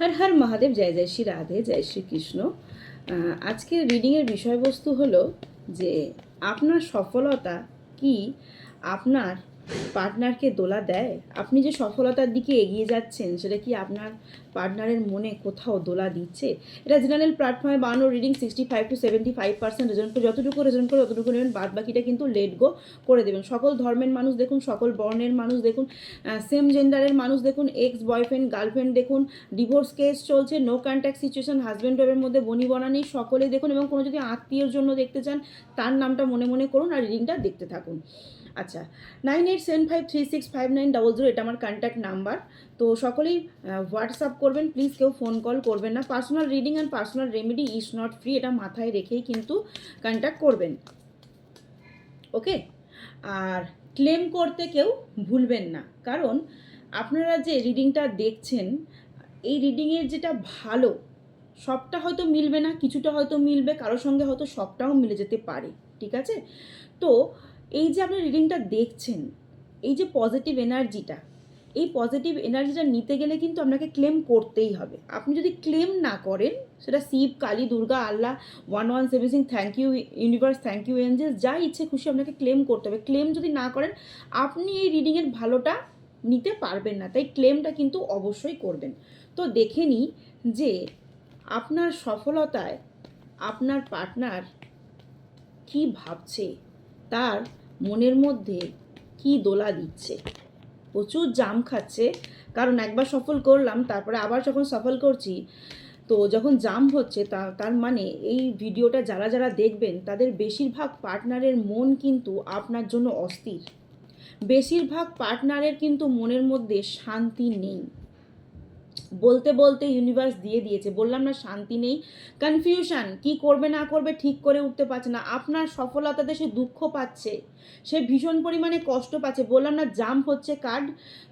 হর হর মহাদেব, জয় জয় শ্রী রাধে, জয় শ্রী কৃষ্ণ। আজকের রিডিংয়ের বিষয়বস্তু হলো যে আপনার সফলতা কি? আপনার পার্টনারকে দোলা দেয়? আপনি যে সফলতার দিকে এগিয়ে যাচ্ছেন, সেটা কি আপনার পার্টনারের মনে কোথাও দোলা দিচ্ছে? এটা জেনারেল প্ল্যাটফর্মে বানানো reading sixty five to seventy five percent reason করে, যতটুকু রেজন করে, ততটুকু নেবেন বাদ বাকিটা কিন্তু লেট গো করে দেবেন। সকল ধর্মের মানুষ দেখুন, সকল বর্ণের মানুষ দেখুন সেম জেন্ডারের মানুষ দেখুন এক্স বয়ফ্রেন্ড গার্লফ্রেন্ড দেখুন ডিভোর্স কেস চলছে নো কন্ট্যাক্ট সিচুয়েশন হাজব্যান্ড ওয়াইফের মধ্যে বনি বনা নেই সকলে দেখুন এবং কোনো যদি আত্মীয়র জন্য দেখতে চান, তার নামটা মনে মনে করুন আর রিডিংটা দেখতে থাকুন। আচ্ছা nine eight seven five three six five nine double zero এটা আমার কন্ট্যাক্ট নাম্বার তো সকলেই হোয়াটসঅ্যাপ করবেন প্লিজ কেউ ফোন কল করবেন না। Personal reading and personal remedy is not free এটা মাথায় রেখেই কিন্তু কন্ট্যাক্ট করবেন। ওকে আর ক্লেম করতে কেউ ভুলবেন না। কারণ আপনারা যে রিডিংটা দেখছেন, এই রিডিংয়ের যেটা ভালো, সবটা হয়তো মিলবে না, কিছুটা হয়তো মিলবে কারোর সঙ্গে হয়তো সবটাও মিলে যেতে পারে। ঠিক আছে? তো এই যে আপনি রিডিংটা দেখছেন, এই যে পজিটিভ এনার্জিটা এই পজিটিভ এনার্জিটা নিতে গেলে কিন্তু আপনাকে ক্লেম করতেই হবে। আপনি যদি ক্লেম না করেন, সেটা Shiva, Kali, Durga, Allah one one seven thank you universe thank you angels যা ইচ্ছে খুশি আপনাকে ক্লেম করতে হবে। ক্লেম যদি না করেন, আপনি এই রিডিংয়ের ভালোটা নিতে পারবেন না, তাই ক্লেমটা কিন্তু অবশ্যই করবেন। তো দেখে নিই যে আপনার সফলতায় আপনার পার্টনার কি ভাবছে, তার মনের মধ্যে কি দোলা দিচ্ছে? প্রচুর জাম খাচ্ছে। কারণ একবার সফল করলাম, তারপরে আবার যখন সফল করছি, তো যখন জাম হচ্ছে, তা, তার মানে এই ভিডিওটা যারা যারা দেখবেন, তাদের বেশিরভাগ পার্টনারের মন কিন্তু আপনার জন্য অস্থির। বেশিরভাগ পার্টনারের কিন্তু মনের মধ্যে শান্তি নেই। বলতে বলতে ইউনিভার্স দিয়ে দিয়েছে। বললাম না শান্তি নেই। কনফিউশন কি করবে, না করবে, ঠিক করে উঠতে পারছে না। আপনার সফলতাতে সে দুঃখ পাচ্ছে। সে ভীষণ পরিমাণে কষ্ট পাচ্ছে। বললাম, না জাম্প হচ্ছে কার্ড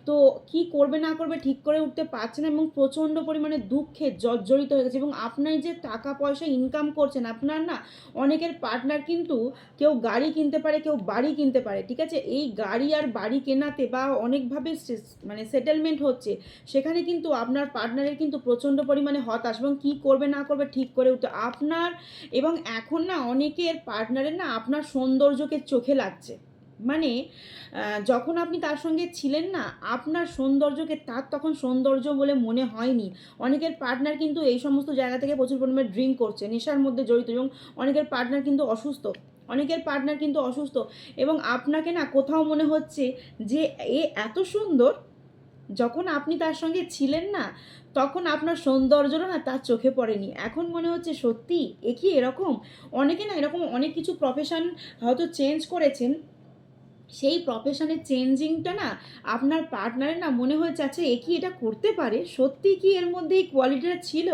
তো কি করবে, না করবে, ঠিক করে উঠতে পারছে না এবং প্রচণ্ড পরিমাণে দুঃখে জর্জরিত হয়ে গেছে এবং আপনার যে টাকা পয়সা ইনকাম করছেন, আপনার না অনেকের পার্টনার কিন্তু কেউ গাড়ি কিনতে পারে, কেউ বাড়ি কিনতে পারে, ঠিক আছে? এই গাড়ি আর বাড়ি কেনাতে বা অনেকভাবে মানে সেটেলমেন্ট হচ্ছে, সেখানে কিন্তু আপনার পার্টনারের কিন্তু প্রচণ্ড পরিমাণে হতাশ এবং কী করবে, না করবে, ঠিক করে উঠতে, আপনার এবং এখন না অনেকের পার্টনারের না আপনার সৌন্দর্যকে চোখে লাগছে মানে যখন আপনি তার সঙ্গে ছিলেন না, আপনার সৌন্দর্যকে তার তখন সৌন্দর্য বলে মনে হয়নি। অনেকের পার্টনার কিন্তু এই সমস্ত জায়গা থেকে প্রচুর পরিমাণে ড্রিঙ্ক করছে, নেশার মধ্যে জড়িত এবং অনেকের পার্টনার কিন্তু অসুস্থ। অনেকের পার্টনার কিন্তু অসুস্থ এবং আপনাকে না কোথাও মনে হচ্ছে যে, এ এত সুন্দর যখন আপনি তার সঙ্গে ছিলেন না, তখন আপনার সৌন্দর্যটা না তার চোখে পড়েনি। এখন মনে হচ্ছে সত্যি এ কি এরকম? অনেকে না এরকম অনেক কিছু প্রফেশন হয়তো চেঞ্জ করেছেন। সেই প্রফেশনের চেঞ্জিংটা না আপনার পার্টনারের না মনে হয়েছে আচ্ছা এ কি এটা করতে পারে? সত্যি কি এর মধ্যে এই কোয়ালিটিটা ছিল?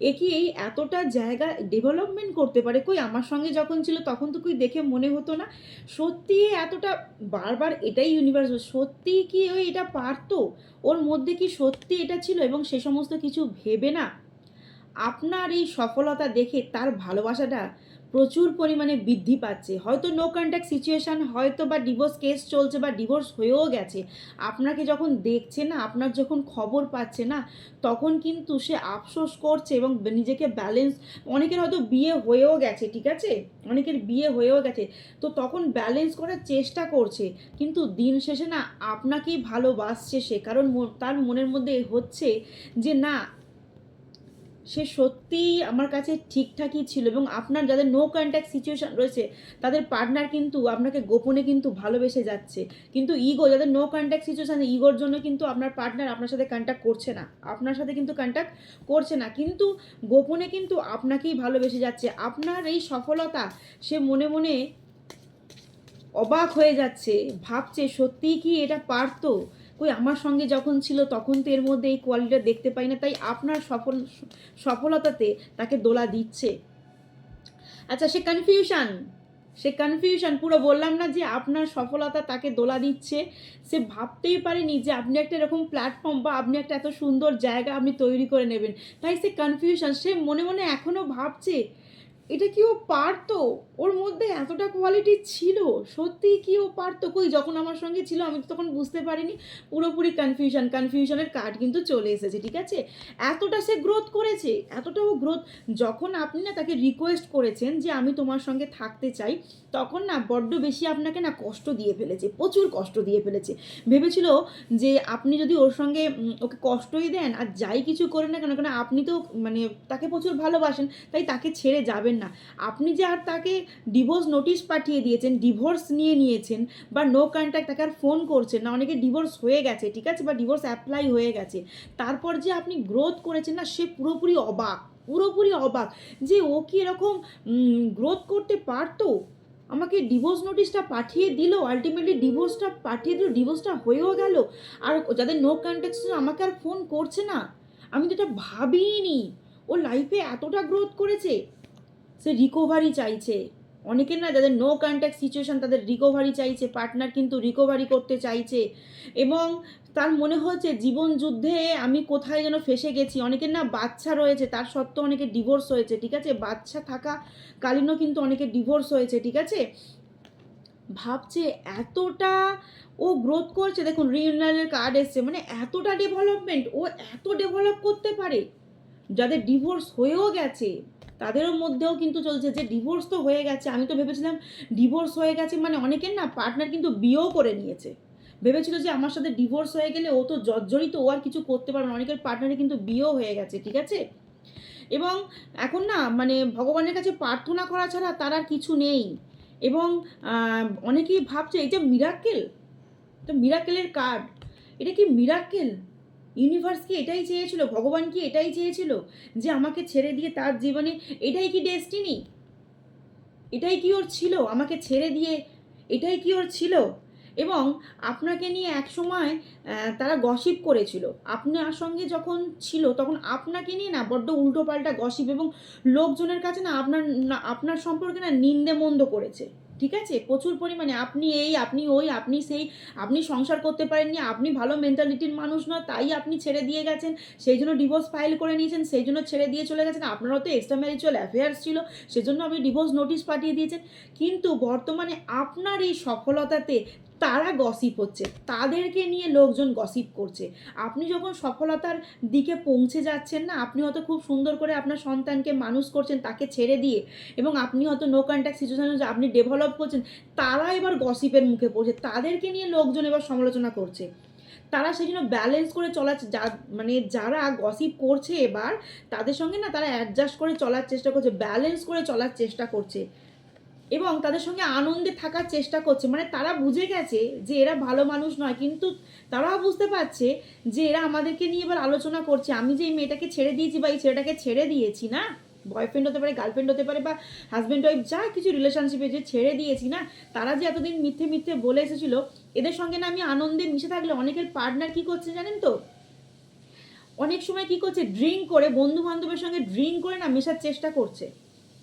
এ কি এই এতটা জায়গা ডেভেলপমেন্ট করতে পারে? কই আমার সঙ্গে যখন ছিল তখন তো কই দেখে মনে হতো না। সত্যি এতটা বারবার এটাই ইউনিভার্স সত্যি কি ওই এটা পারতো? ওর মধ্যে কি সত্যি এটা ছিল? এবং সে সমস্ত কিছু ভেবে না আপনার এই সফলতা দেখে তার ভালোবাসাটা প্রচুর পরিমাণে বৃদ্ধি পাচ্ছে। হয়তো নো কন্ট্যাক্ট সিচুয়েশান হয়তো বা ডিভোর্স কেস চলছে বা ডিভোর্স হয়েও গেছে। আপনাকে যখন দেখছে না, আপনার যখন খবর পাচ্ছে না, তখন কিন্তু সে আফসোস করছে এবং নিজেকে ব্যালেন্স অনেকের হয়তো বিয়ে হয়েও গেছে, ঠিক আছে? অনেকের বিয়ে হয়েও গেছে। তো তখন ব্যালেন্স করার চেষ্টা করছে, কিন্তু দিন শেষে না আপনাকেই ভালোবাসছে সে। কারণ তার মনের মধ্যে হচ্ছে যে না সে সত্যিই আমার কাছে ঠিকঠাকই ছিল এবং আপনার যাদের নো কন্ট্যাক্ট সিচুয়েশন রয়েছে, তাদের পার্টনার কিন্তু আপনাকে গোপনে কিন্তু ভালোবেসে যাচ্ছে। কিন্তু ইগো যাদের নো কন্ট্যাক্ট সিচুয়েশান ইগোর জন্য কিন্তু আপনার পার্টনার আপনার সাথে কন্ট্যাক্ট করছে না। আপনার সাথে কিন্তু কন্ট্যাক্ট করছে না। কিন্তু গোপনে কিন্তু আপনাকেই ভালোবেসে যাচ্ছে। আপনার এই সফলতা, সে মনে মনে অবাক হয়ে যাচ্ছে, ভাবছে সত্যিই কি এটা পারতো? কই আমার সঙ্গে যখন ছিল তখন তো এর মধ্যে এই কোয়ালিটিটা দেখতে পাই না, তাই আপনার সফল, সফলতাতে তাকে দোলা দিচ্ছে। আচ্ছা সে কনফিউশন সে কনফিউশন পুরো বললাম না যে আপনার সফলতা তাকে দোলা দিচ্ছে। সে ভাবতেই পারেনি যে আপনি একটা এরকম প্ল্যাটফর্ম বা আপনি একটা এত সুন্দর জায়গা আপনি তৈরি করে নেবেন। তাই সে কনফিউশন সে মনে মনে এখনও ভাবছে এটা কি ও পারতো? ওর মধ্যে এতটা কোয়ালিটি ছিল? সত্যি কি ও পারতো? কই, যখন আমার সঙ্গে ছিল, আমি তো তখন বুঝতে পারিনি। পুরোপুরি কনফিউশন কনফিউশনের কার্ড কিন্তু চলে এসেছে, ঠিক আছে? এতটা সে গ্রোথ করেছে, এতটা ও গ্রোথ যখন আপনি না তাকে রিকোয়েস্ট করেছেন যে আমি তোমার সঙ্গে থাকতে চাই, তখন না বড্ড বেশি আপনাকে না কষ্ট দিয়ে ফেলেছে, প্রচুর কষ্ট দিয়ে ফেলেছে। ভেবেছিল যে আপনি যদি ওর সঙ্গে ওকে কষ্টই দেন, আর যাই কিছু করেন না কেন কেন আপনি তো মানে তাকে প্রচুর ভালোবাসেন, তাই তাকে ছেড়ে যাবেন না। আপনি যে আর তাকে ডিভোর্স নোটিশ পাঠিয়ে দিয়েছেন ডিভোর্স নিয়ে নিয়েছেন, বা নো কন্ট্যাক্ট তাকে আর ফোন করছেন না, অনেকে ডিভোর্স হয়ে গেছে, ঠিক আছে, বা ডিভোর্স অ্যাপ্লাই হয়ে গেছে, তারপর যে আপনি গ্রোথ করেছেন না, সে পুরোপুরি অবাক পুরোপুরি অবাক যে ও কি এরকম গ্রোথ করতে পারতো? আমাকে ডিভোর্স নোটিশটা পাঠিয়ে দিল আলটিমেটলি ডিভোর্সটা পাঠিয়ে দিল ডিভোর্সটা হয়েও গেল। আর যাদের নো কন্ট্যাক্ট আমাকে আর ফোন করছে না। আমি তো এটা ভাবিনি ও লাইফে এতটা গ্রোথ করেছে। সে রিকভারি চাইছে। অনেকের না যাদের নো কন্ট্যাক্ট সিচুয়েশান তাদের রিকভারি চাইছে পার্টনার কিন্তু রিকভারি করতে চাইছে। এবং তার মনে হচ্ছে জীবন যুদ্ধে আমি কোথায় যেন ফেসে গেছি। অনেকের না বাচ্চা রয়েছে, তার সত্ত্বেও অনেকে ডিভোর্স হয়েছে, ঠিক আছে? বাচ্চা থাকা কালীনও কিন্তু অনেকে ডিভোর্স হয়েছে, ঠিক আছে? ভাবছে এতটা ও গ্রোথ করছে, দেখুন রিউনিয়নের কার্ড এসছে মানে এতটা ডেভেলপমেন্ট ও এত ডেভেলপ করতে পারে। যাদের ডিভোর্স হয়েও গেছে তাদেরও মধ্যেও কিন্তু চলছে যে ডিভোর্স তো হয়ে গেছে। আমি তো ভেবেছিলাম ডিভোর্স হয়ে গেছে মানে অনেকের না পার্টনার কিন্তু বিয়েও করে নিয়েছে। ভেবেছিল যে আমার সাথে ডিভোর্স হয়ে গেলে ও তো জর্জরিত, ও আর কিছু করতে পারবে না। অনেকের পার্টনারে কিন্তু বিয়েও হয়ে গেছে, ঠিক আছে? এবং এখন না মানে ভগবানের কাছে প্রার্থনা করা ছাড়া তার আর কিছু নেই। এবং অনেকেই ভাবছে, এই যে মিরাক্কেল তো মিরাক্কেলের কার্ড এটা কি মিরাক্কেল ইউনিভার্স কি এটাই চেয়েছিল? ভগবান কি এটাই চেয়েছিল? যে আমাকে ছেড়ে দিয়ে তার জীবনে এটাই কি ডেস্টিনি এটাই কি ওর ছিল? আমাকে ছেড়ে দিয়ে এটাই কি ওর ছিল? এবং আপনাকে নিয়ে এক সময় তারা গসিপ করেছিল। আপনার সঙ্গে যখন ছিল, তখন আপনাকে নিয়ে না বড্ড উল্টোপাল্টা গসিপ এবং লোকজনের কাছে না আপনার আপনার সম্পর্কে না নিন্দে মন্দ করেছে। ঠিক আছে? প্রচুর পরিমাণে। আপনি এই, আপনি ওই, আপনি সেই, আপনি সংসার করতে পারেননি, আপনি ভালো মেন্টালিটির মানুষ নয়, তাই আপনি ছেড়ে দিয়ে গেছেন। সেই জন্য ডিভোর্স ফাইল করে নিয়েছেন, সেই জন্য ছেড়ে দিয়ে চলে গেছেন। আপনারও তো এক্সট্রা ম্যারিচুয়াল অ্যাফেয়ার্স ছিল, সেজন্য আপনি ডিভোর্স নোটিশ পাঠিয়ে দিয়েছেন। কিন্তু বর্তমানে আপনার এই সফলতাতে তারা গসিপ হচ্ছে। তাদেরকে নিয়ে লোকজন গসিপ করছে। আপনি যখন সফলতার দিকে পৌঁছে যাচ্ছেন না, আপনি হয়তো খুব সুন্দর করে আপনার সন্তানকে মানুষ করছেন, তাকে ছেড়ে দিয়ে এবং আপনি হয়তো নো কন্ট্যাক্ট সিচুয়েশনে আপনি ডেভেলপ করছেন, তারা এবার গসিপের মুখে পড়ছে তাদেরকে নিয়ে লোকজন এবার সমালোচনা করছে। তারা সেই জন্য ব্যালেন্স করে চলার মানে যারা গসিপ করছে এবার, তাদের সঙ্গে না তারা অ্যাডজাস্ট করে চলার চেষ্টা করছে ব্যালেন্স করে চলার চেষ্টা করছে। এবং তাদের সঙ্গে আনন্দে থাকার চেষ্টা করছে। মানে তারা বুঝে গেছে যে এরা ভালো মানুষ নয়, কিন্তু তারাও বুঝতে পারছে যে এরা আমাদেরকে নিয়ে এবার আলোচনা করছে। আমি যে এই মেয়েটাকে ছেড়ে দিয়েছি বা এই ছেলেটাকে ছেড়ে দিয়েছি না বয়ফ্রেন্ড হতে পারে গার্লফ্রেন্ড হতে পারে বা হাজব্যান্ড ওয়াইফ যা কিছু রিলেশনশিপে যে ছেড়ে দিয়েছি না, তারা যে এতদিন মিথ্যে মিথ্যে বলে এসেছিল, এদের সঙ্গে না আমি আনন্দে মিশে থাকলে অনেকের পার্টনার কি করছে জানেন তো? অনেক সময় কি করছে ড্রিঙ্ক করে বন্ধু বান্ধবের সঙ্গে ড্রিঙ্ক করে না মেশার চেষ্টা করছে।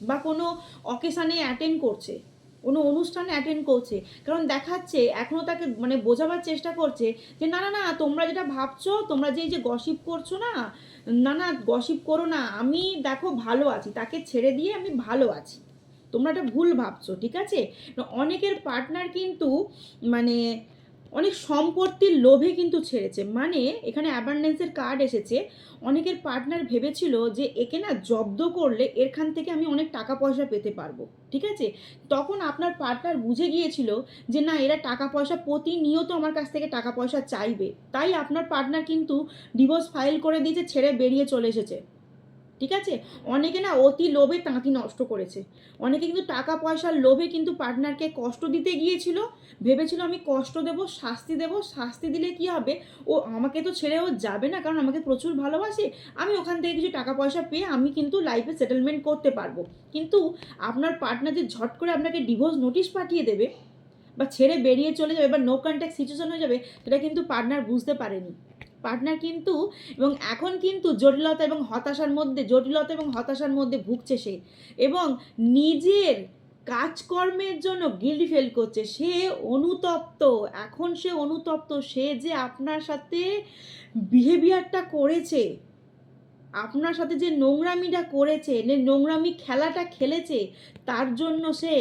বা কোনো অকেশানে অ্যাটেন্ড করছে, কোনো অনুষ্ঠানে অ্যাটেন্ড করছে, কারণ দেখাচ্ছে এখনও তাকে মানে বোঝাবার চেষ্টা করছে যে, না না না, তোমরা যেটা ভাবছ, তোমরা যে এই যে গসিপ করছ না না না গসিপ করো না, আমি দেখো ভালো আছি, তাকে ছেড়ে দিয়ে আমি ভালো আছি। তোমরা এটা ভুল ভাবছ, ঠিক আছে? অনেকের পার্টনার কিন্তু মানে অনেক সম্পত্তির লোভে কিন্তু ছেড়েছে। মানে এখানে অ্যাবান্ডেন্সের কার্ড এসেছে। অনেকের পার্টনার ভেবেছিল যে একে না জব্দ করলে এখান থেকে আমি অনেক টাকা পয়সা পেতে পারব। ঠিক আছে? তখন আপনার পার্টনার বুঝে গিয়েছিল যে না, এরা টাকা পয়সা প্রতিনিয়ত আমার কাছ থেকে টাকা পয়সা চাইবে। তাই আপনার পার্টনার কিন্তু ডিভোর্স ফাইল করে দিয়েছে ছেড়ে বেরিয়ে চলে এসেছে। ঠিক আছে? অনেকে না অতি লোভে তাঁতি নষ্ট করেছে। অনেকে কিন্তু টাকা পয়সার লোভে কিন্তু পার্টনারকে কষ্ট দিতে গিয়েছিল। ভেবেছিল আমি কষ্ট দেব, শাস্তি দেব, শাস্তি দিলে কি হবে? ও আমাকে তো ছেড়ে ও যাবে না, কারণ আমাকে প্রচুর ভালোবাসে। আমি ওখান থেকে কিছু টাকা পয়সা পেয়ে আমি কিন্তু লাইফে সেটেলমেন্ট করতে পারব। কিন্তু আপনার পার্টনার যে ঝট করে আপনাকে ডিভোর্স নোটিশ পাঠিয়ে দেবে বা ছেড়ে বেরিয়ে চলে যাবে বা নো কন্ট্যাক্ট সিচুয়েশন হয়ে যাবে, সেটা কিন্তু পার্টনার বুঝতে পারেনি। পার্টনার কিন্তু এবং এখন কিন্তু জটিলতা এবং হতাশার মধ্যে, জটিলতা এবং হতাশার মধ্যে ভুগছে সে এবং নিজের কাজকর্মের জন্য গিল্ড ফেল করছে। সে অনুতপ্ত, এখন সে অনুতপ্ত, সে যে আপনার সাথে বিহেভিয়ারটা করেছে, আপনার সাথে যে নোংরামিটা করেছে নোংরামি খেলাটা খেলেছে, তার জন্য সে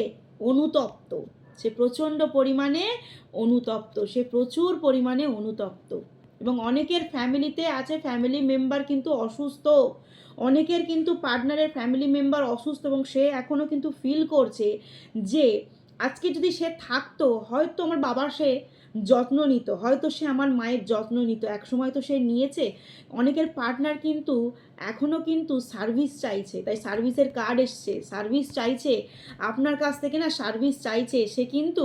অনুতপ্ত। সে প্রচণ্ড পরিমাণে অনুতপ্ত, সে প্রচুর পরিমাণে অনুতপ্ত। এবং অনেকের ফ্যামিলিতে আছে, ফ্যামিলি মেম্বার কিন্তু অসুস্থ। অনেকের কিন্তু পার্টনারের ফ্যামিলি মেম্বার অসুস্থ এবং সে এখনও কিন্তু ফিল করছে যে আজকে যদি সে থাকতো, হয়তো আমার বাবার সে যত্ন নিত, হয়তো সে আমার মায়ের যত্ন নিত এক সময় তো সে নিয়েছে। অনেকের পার্টনার কিন্তু এখনও কিন্তু সার্ভিস চাইছে, তাই সার্ভিসের কার্ড এসছে, সার্ভিস চাইছে, আপনার কাছ থেকে না সার্ভিস চাইছে, সে কিন্তু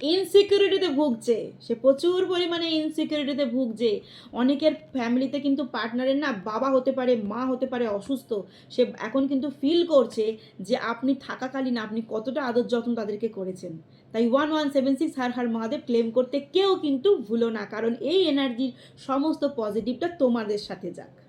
ইনসিকিউরিটিতে ভুগছে। সে প্রচুর পরিমাণে ইনসিকিউরিটিতে ভুগছে। অনেকের ফ্যামিলিতে কিন্তু পার্টনারের না বাবা হতে পারে, মা হতে পারে অসুস্থ। সে এখন কিন্তু ফিল করছে যে আপনি থাকাকালীন আপনি কতটা আদর যত্ন তাদেরকে করেছেন। তাই one one seven six Har Har Mahadev claim করতে কেউ কিন্তু ভুলো না। কারণ এই এনার্জির সমস্ত পজিটিভটা তোমাদের সাথে যাক।